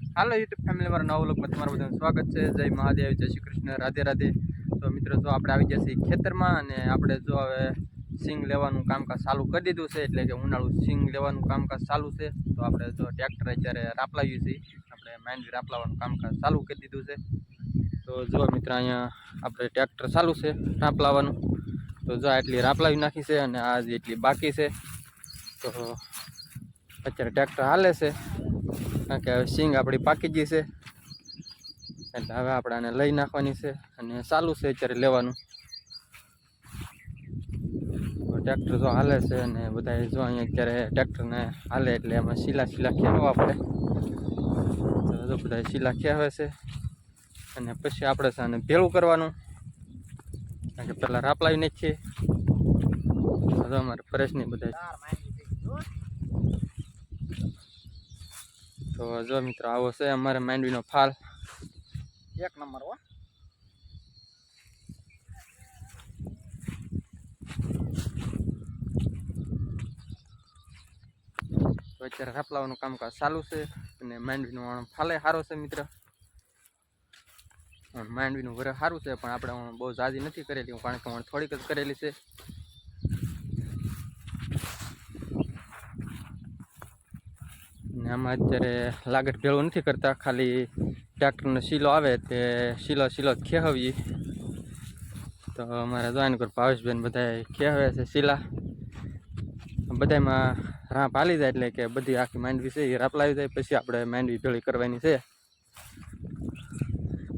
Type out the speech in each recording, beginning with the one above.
હાલો YouTube family મારા નવા લોકમાં તમારું બધાનું સ્વાગત છે. જય મહાદેવ, જય શ્રી કૃષ્ણ, રાધે રાધે. તો મિત્રો, જો આપણે આવી ગયા છીએ ખેતરમાં અને આપણે જો હવે સિંગ લેવાનું કામકાજ ચાલુ કરી દીધું છે, એટલે કે ઉનાળું સિંગ લેવાનું કામકાજ ચાલુ છે. તો આપણે જો ટ્રેક્ટર અત્યારે રાપલાવ્યું છે. આપણે માંડવી રાપલાવાનું કામકાજ ચાલુ કરી દીધું છે. તો જો મિત્રો, અહીંયા આપણે ટ્રેક્ટર ચાલુ છે રાપલાવાનું તો જો આટલી રાપલાવી નાખી છે અને આ જે એટલી બાકી છે. તો અત્યારે ટ્રેક્ટર હાલે છે. કારણ કે હવે સિંગ આપણી પાકી ગઈ છે. એટલે હવે આપણે આને લઈ નાખવાની છે અને ચાલુ છે અત્યારે લેવાનું. ટ્રેક્ટર જો હાલે છે અને બધા જો અહીંયા અત્યારે ટ્રેક્ટરને હાલે એટલે એમાં શીલા શીલા ખેવા આપણે તો બધા શીલા ખેવે છે. અને પછી આપણે છે આને ભેળું કરવાનું. કારણ કે પહેલાં રાપલાવી નાખીએ. તો અમારે ફ્રેશની બધા તો જો મિત્રો, આવો છે અમારે માંડવીનો ફાલ. એક નંબર હો. તો અત્યારે રાપલાવાનું કામકાજ ચાલુ છે અને માંડવીનો ફાલે સારો છે મિત્ર. માંડવીનું વરસ સારું છે, પણ આપણે બહુ જાજી નથી કરેલી કારણ કે વણ થોડીક જ કરેલી છે ને આમાં અત્યારે લાગટ ભેળું નથી કરતા, ખાલી ટ્રેક્ટરનો શીલો આવે તે શીલો શીલો ખેહવીએ. તો અમારા જોઈને કોઈ ભાવેશબેન બધા ખેહવે છે શીલા. બધામાં રાપ હાલી જાય એટલે કે બધી આખી માંડવી છે એ રાપ લાવી જાય, પછી આપણે માંડવી ભેળી કરવાની છે.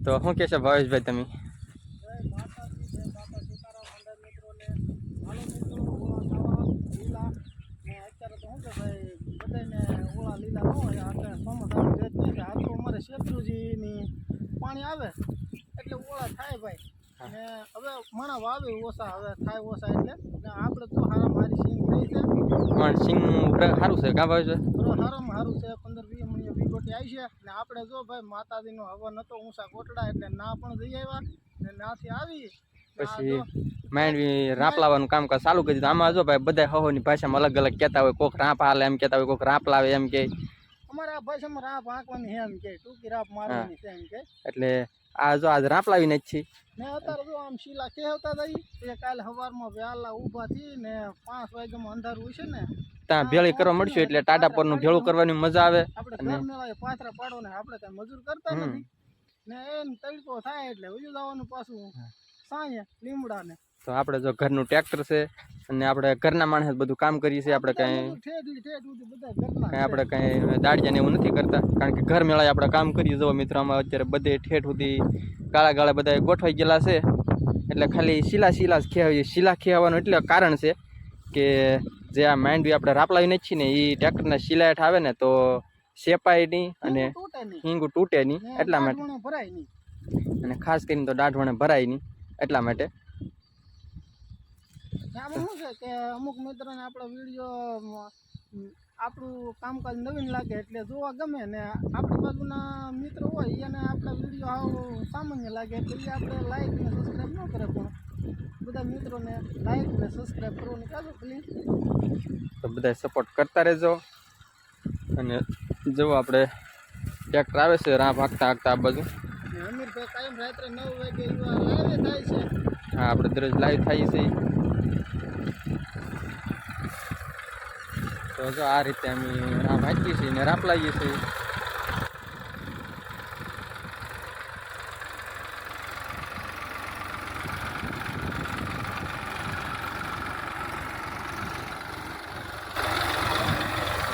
તો શું કહેશો ભાવેશભાઈ તમે જય માતાજી જય બાપા સીતારામ મંડળ મિત્રોને હાલો મિત્રો ઓળા ખાવા બધાને લીલા ન હોય આપણે ચોમાસાની રેત નહીં. આ તો અમારે શેત્રુજીની પાણી આવે એટલે ઓળા થાય ભાઈ. ને હવે મણા વાવે ઓછા હવે થાય ઓછા એટલે. આપણે તો હારા મારી સિંગ થઈ છે. પણ સિંગ સારું છે કા ભાઈ છે હારામાં સારું છે પંદર વીસ મણી વી ગોટી આવી છે. ને આપણે જો ભાઈ માતાજીનો હવન હતો ઊંચા કોટડા એટલે ના પણ જઈ આવ્યા. ને નાથી આવી. પછી માંડવી રાપ લાવવાનું કામકાજ ચાલુ કરી દીધું આમાં જો ભાઈ બધા હહોની ભાષામાં અલગ અલગ કહેતા હોય કોક રાપ હાલે એમ કહેતા હોય કોક રાપ લાવે એમ કે. અમારે આ ભાષામાં રાપ આંકવાની એમ કે ટૂંકી રાપ મારવાની છે એમ કે. એટલે આ જો આજ રાપ લાવીને જ છી ને અત્યારે જો આમ શીલા કહેવતા જઈ એ કાલે સવારમાં વહેલા ઊભા થી ને પાંચ વાગ્યામાં અંધારું હોય છે ને ત્યાં ભેળી કરવા મળશું એટલે ટાટા પરનું ભેળું કરવાની મજા આવે આપણે અને- પાથરા પાડો ને આપણે કાંઈ મજૂર કરતા. નથી. ને એમ તડકો થાય એટલે વયું જવાનું પાછું સાંજે લીમડા ને તો આપણે જો ઘરનું ટ્રેક્ટર છે અને આપણે ઘરના માણસ બધું કામ કરીએ છીએ આપણે કાંઈ કાંઈ આપણે કાંઈ દાડિયાને એવું નથી કરતા કારણ કે ઘર મેળાએ આપણે કામ કરીએ જો મિત્રો આમાં અત્યારે બધે ઠેઠ સુધી કાળા ગાળા બધા ગોઠવાઈ ગયેલા છે. એટલે ખાલી શીલા શીલા જ ખેવાય શીલા ખેવાનું એટલે કારણ છે કે જે આ માંડવી આપણે રાપલાવી નહીં છીએ ને એ ટ્રેક્ટરના શીલાહેઠ આવે ને તો શેપાય નહીં અને હિંગ તૂટે નહીં. એટલા માટે. અને ખાસ કરીને તો દાઢવણે ભરાય નહીં એટલા માટે. આમાં શું છે કે અમુક મિત્રોને આપણો વીડિયો આપણું કામકાજ નવીન લાગે એટલે જોવા ગમે ને આપણી બાજુના મિત્રો હોય એને આપણા વીડિયો આવો સામાન્ય લાગે એટલે એ આપણે લાઈક ને સબસ્ક્રાઈબ ન કરે પણ બધા મિત્રોને લાઈક ને સબસ્ક્રાઈબ કરવાનું કાજો પ્લીઝ તો બધા સપોર્ટ કરતા રહેજો. અને જો આપણે ટ્રેક્ટર આવે છે રાહ ભાગતા હાંકતા આ બાજુ. ને અમીરભાઈ કાયમ રાત્રે નવ વાગે એવા લાઈવે થાય છે. હા આપણે દરરોજ લાઈવ થાય છીએ તો જો આ રીતે અમે રામ વાંચીએ છીએ ને રાપ લાવીએ છીએ.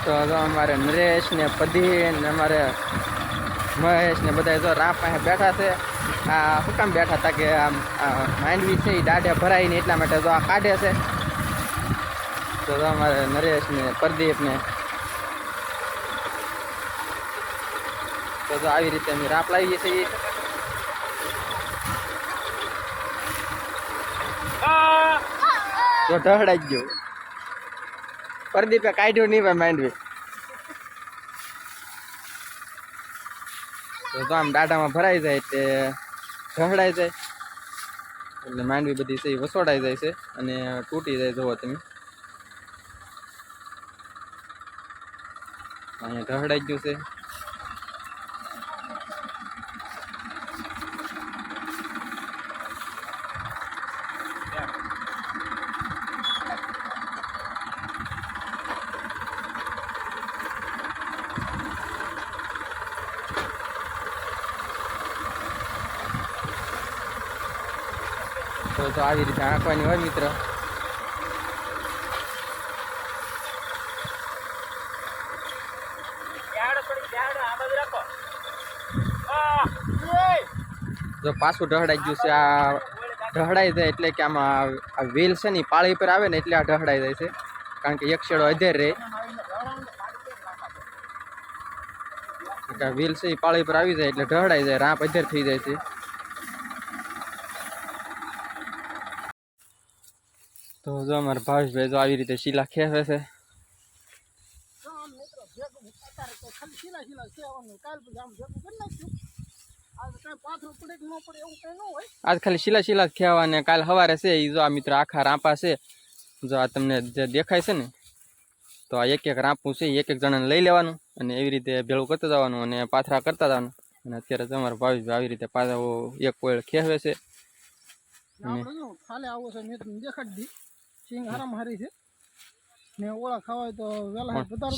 તો જો અમારે નરેશ ને પદી ને અમારે મહેશ ને બધા જો રાપ પાસે બેઠા છે. આ શું કામ બેઠા હતા કે આમ માંડવી છે એ દાઢે ભરાય ને એટલા માટે તો આ કાઢે છે. તો અમારે નરેશ ને પ્રદીપ ને તો આવી રીતે અમે રાપ લાવીએ છીએ. તો ઢહડાઈ ગયો. પ્રદીપે કાઢ્યું નહીં ભાઈ માંડવી. તો તો આમ દાડામાં ભરાઈ જાય એટલે ઢહડાઈ જાય. એટલે માંડવી બધી છે એ વસોડાઈ જાય છે અને તૂટી જાય જુઓ તમે. અહીંયા ઢહડાઈ ગયું છે. તો આવી રીતે આંકવાની હોય મિત્ર. જો પાછું ઢહડાઈ ગયું છે. આ ઢહડાઈ જાય એટલે કે આમાં આ વ્હીલ છે ને પાળી પર આવે ને એટલે આ ઢહડાઈ જાય છે. કારણ કે એક શેડો અધેર રહે. વ્હીલ છે એ પાળી પર આવી જાય એટલે ઢહડાઈ જાય, રાપ અધેર થઈ જાય છે. તો જો અમારા ભાવેશભાઈ જો આવી રીતે શીલા ખેવે છે. કાલ પછી આમ ભેગું કરી નાખ્યું આજે ન ન ખાલી શીલા શીલા જ ખેવા અને કાલ સવારે છે એ જો આ મિત્રો આખા રાંપા છે. જો આ તમને જે દેખાય છે ને તો આ એક એક રાંપું છે એક એક જણાને લઈ લેવાનું અને એવી રીતે ભેળું કરતા જવાનું અને પાથરા કરતા જવાનું. અને અત્યારે તમારો ભાવી આવી રીતે પાછા એક કોયળ ખેવે છે.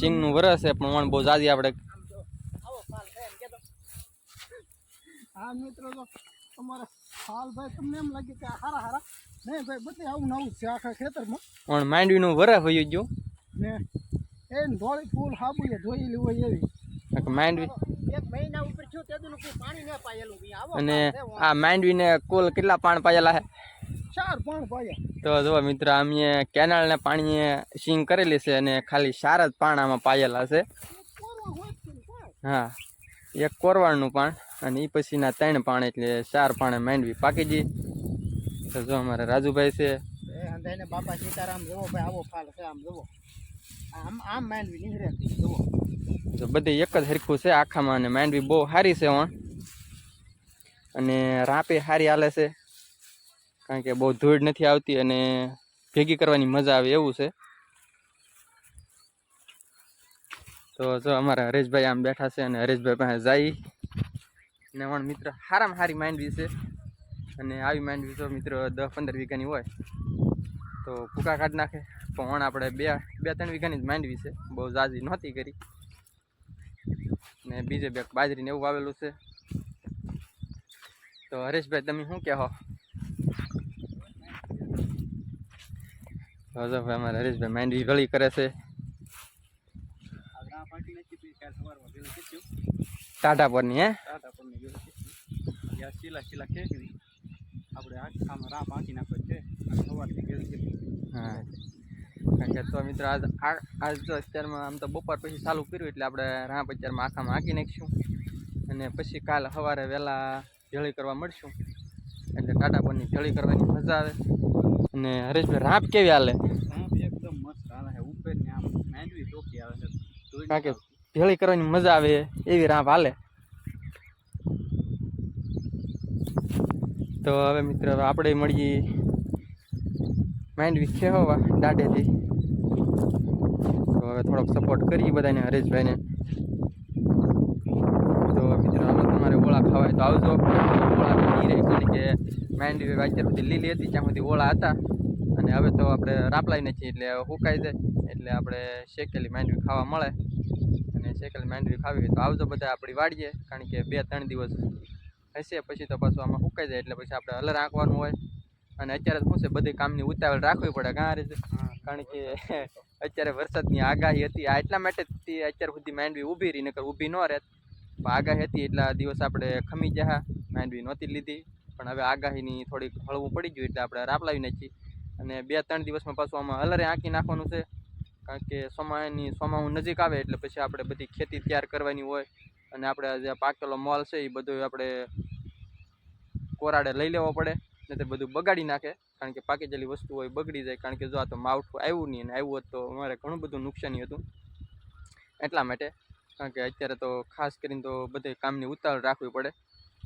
સિંગ ને વરસ છે પણ બહુ જાજી આપણે આવો ફાલ છે એમ કહેતો હા મિત્રો તો અમારે હાલ ભાઈ તમને એમ લાગે કે હારા હારા. નહીં ભાઈ બધે આવું નવું છે આખા ખેતરમાં. પણ માંડવીનું વરા હોય ગયું. ને એ ધોળી ફૂલ હાબુએ ધોયેલી હોય એવી. માંડવી અને આ માંડવીને કુલ કેટલા પાણ પાયેલા છે? ચાર પાણ પાયા. તો જો મિત્ર અમે કેનાલને પાણીએ સિંગ કરેલી છે અને ખાલી ચાર જ પાણ આમાં પાયેલા છે. હા એક કોરવાળનું પાણ. અને એ પછીના ત્રણ પાણ એટલે ચાર પાણે માંડવી પાકી ગઈ. તો જો અમારા રાજુભાઈ છે. એ બાપા સીતારામ જુઓ ભાઈ આવો ફાલ છે આમ જુઓ આમ આમ માંડવી નીકળે જુઓ જો બધી એક જ હરખું છે આખામાં અને માંડવી બહુ સારી છે વણ અને રાપે સારી હાલે છે. કારણ કે બહુ ધૂળ નથી આવતી અને ભેગી કરવાની મજા આવે એવું છે. તો જો અમારા હરેશભાઈ આમ બેઠા છે અને હરેશભાઈ પાસે જાય. ને પણ મિત્ર સારામાં સારી માંડવી છે. અને આવી માંડવી તો મિત્ર દસ પંદર વીઘાની હોય. તો ભૂકા કાઢી નાખે. પણ આપણે બે બે ત્રણ વીઘાની જ માંડવી છે. બહુ ઝાઝી નહોતી કરી. ને બીજે બે બાજરીને એવું વાવેલું છે. તો હરેશભાઈ તમે શું કહો? ભાઈ અમારે હરેશભાઈ માંડવી ગળી કરે છે. ટાટા પરની હે? યા શીલા શીલા ખેંચવી આપણે આખામાં રાહ પાકી નાખો છે સવારથી કીધું હા કારણ કે તો મિત્ર આજ આ આજ તો અત્યારમાં આમ તો બપોર પછી ચાલુ કર્યું એટલે આપણે રાહ અત્યારમાં આખામાં હાંકી નાખીશું અને પછી કાલ સવારે વહેલા જળી કરવા મળશું એટલે ટાટા પરની જળી કરવાની મજા આવે અને હરેશભાઈ રાપ કેવી હાલે એકદમ મસ્ત હાલે છે ઉપર ને આમ માંડવી ટોકી આવે છે કારણ કે ભેળી કરવાની મજા આવે એવી રાપ હાલે. તો હવે મિત્ર આપણે મળીએ. માંડવી ખેવા દાઢેથી તો હવે થોડોક સપોર્ટ કરીએ બધાને, હરેશભાઈને. તો મિત્રો, હવે તમારે ઓળા ખાવાય તો આવજો. ઓળા કે માંડવી વાંચ્યા સુધી લીલી હતી ત્યાં સુધી ઓળા હતા. અને હવે તો આપણે રાપલાઈ નથી એટલે સુકાઈ જાય. એટલે આપણે શેકેલી માંડવી ખાવા મળે. અને શેકેલી માંડવી ખાવી હોય તો આવજો બધા, આપણી વાડીએ, કારણ કે બે ત્રણ દિવસ હશે, પછી તો પાછું આમાં સુકાઈ જાય, એટલે પછી આપણે હલર આંકવાનું હોય. અને અત્યારે શું છે, બધી કામની ઉતાવળ રાખવી પડે કાં રીતે. કારણ કે અત્યારે વરસાદની આગાહી હતી, આ એટલા માટે અત્યાર સુધી માંડવી ઊભી રહી, નકર ઊભી ન રહેત. આગાહી હતી, એટલા દિવસ આપણે ખમી ગયા માંડવી નહોતી લીધી. પણ હવે આગાહીની થોડીક હળવું પડી ગયું, એટલે આપણે રાપલાવી નાખી અને બે ત્રણ દિવસમાં પાછું આમાં હલરે આંકી નાખવાનું છે. કારણ કે સોમાની, સોમાવું નજીક આવે, એટલે પછી આપણે બધી ખેતી તૈયાર કરવાની હોય. અને આપણે જે પાકેલો મોલ છે એ બધું આપણે કોરાડે લઈ લેવો પડે નહીં બધું બગાડી નાખે. કારણ કે પાકી ગયેલી વસ્તુ હોય બગડી જાય. કારણ કે જો આ તો માવઠું આવ્યું નહીં અને આવ્યું હોત તો અમારે ઘણું બધું નુકસાની હતું. એટલા માટે, કારણ કે અત્યારે તો ખાસ કરીને તો બધે કામની ઉતાવળ રાખવી પડે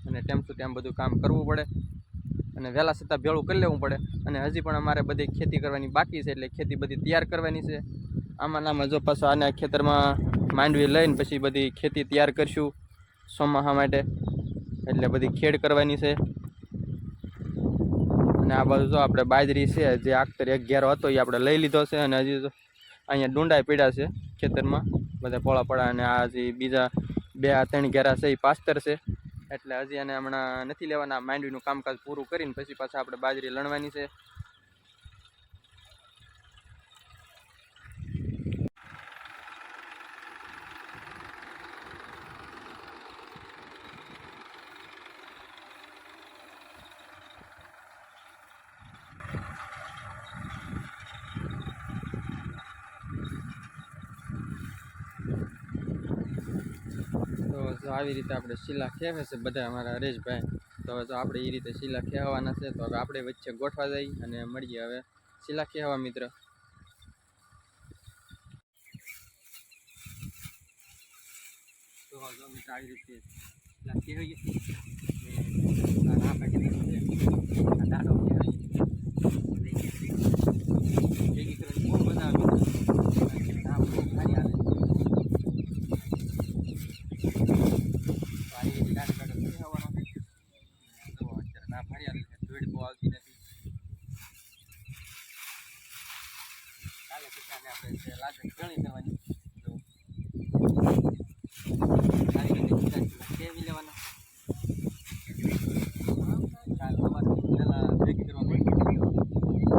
અને ટેમ ટુ ટેમ બધું કામ કરવું પડે અને વહેલા છતાં ભેળું કરી લેવું પડે. અને હજી પણ અમારે બધી ખેતી કરવાની બાકી છે એટલે ખેતી બધી તૈયાર કરવાની છે. આમાં નામાં જો પાછો આના ખેતરમાં માંડવી લઈને પછી બધી ખેતી તૈયાર કરશું. ચોમાસા માટે એટલે બધી ખેડ કરવાની છે. અને આ બાજુ જો આપણે બાજરી છે, જે આખતર એક ઘેરો હતો, એ આપણે લઈ લીધો છે અને હજી તો અહીંયા ડુંડાઈ પીડા છે ખેતરમાં. બધા પોળા પડા અને આ જે બીજા બે ત્રણ ઘેરા છે, એ પાસ્તર છે. એટલે હજી એને હમણાં નથી લેવાના, માંડવીનું કામકાજ પૂરું કરીને પછી પાછા આપણે બાજરી લણવાની છે. તો આવી રીતે આપણે શીલા ખેવે છે બધા અમારા હરેશભાઈ. તો હવે જો આપણે એ રીતે શીલા ખેવાના છે, તો હવે આપણે વચ્ચે ગોઠવા જઈએ અને મળીએ હવે શીલા ખેવા મિત્ર. તો મિત્ર આવી રીતે ભેગી કરવાની બહુ મજા આવે મિત્ર આ બહુ સારી હાલે સારી ગાડી ગાડી લઈ આવવાનો છે જો અત્યારે ના ફરી આવી છે ધૂળ બહુ આવતી નથી કાલે પછી આને આપણે જે લાગે ઘણી કરવાની જો સારી રીતે ચિકન કેવી લેવાના કાલ સવારે પહેલા ભેગી કરવા મળી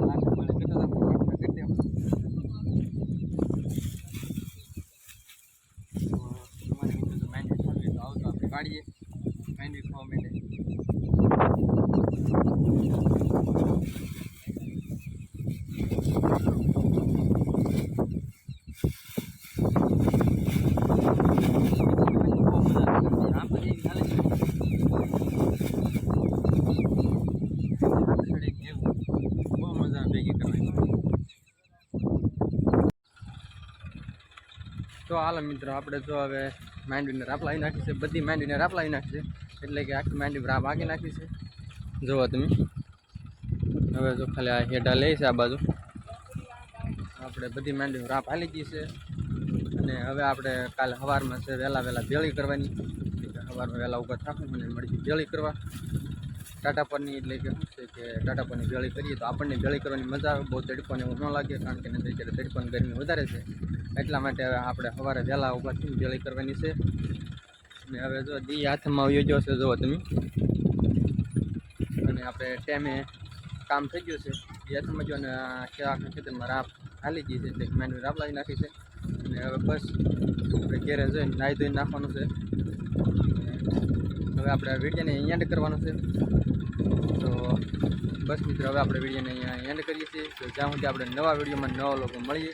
લાગે મળે કેટલા લાગે પાટમાં કરી દેવા તો તમારે મિત્રો તો માંડવી ખાવી હોય તો આવતો આપણે કાઢીએ માંડવી ખાવા માટે આમ બધી એવી હાલે છે. આમ સડે કેવું. બહુ મજા આવે ભેગી કરવાની તો હાલો મિત્રો, આપણે જો હવે માંડવીને રાપ લાવી નાખી છે. બધી માંડવીને રાપ લાવી નાખી એટલે કે આખી માંડવી રાપ આગી નાખી છે. જુઓ તમે. હવે જો ખાલી આ હેડા લે છે આ બાજુ. આપણે બધી માંડવી રાપ હાલી ગઈ છે. અને હવે આપણે કાલે સવારમાં છે વહેલા વહેલા ભેળી કરવાની. સવારમાં વહેલા ઊભા થાકું અને મળી ભેળી કરવા. ટાટા પરની એટલે કે શું છે કે ટાટા પરની ભેળી કરીએ તો આપણને ભેળી કરવાની મજા આવે. બહુ તડકોને એવું ન લાગે, કારણ કે તડકોની ગરમી વધારે છે. એટલા માટે હવે આપણે સવારે વહેલા ઊભા થઈને ભેળી કરવાની છે. અને હવે જો દી હાથમાં આવી ગયો છે, જુઓ તમે. અને આપણે ટાઈમે કામ થઈ ગયું છે. દી હાથમાં જો અને આખા ખેતરમાં રાપ હાલી ગઈ છે, એટલે માંડવી રાપ લાવી નાખી છે. અને હવે બસ આપણે ઘેરે જઈને નાહી ધોઈને નાખવાનું છે. હવે આપણે વિડીયોને અહીંયા એન્ડ કરવાનું છે. તો બસ મિત્રો, હવે આપણે વિડીયોને અહીંયા એન્ડ કરીએ છીએ. તો જ્યાં સુધી આપણે નવા વિડીયોમાં નવા લોકો મળીએ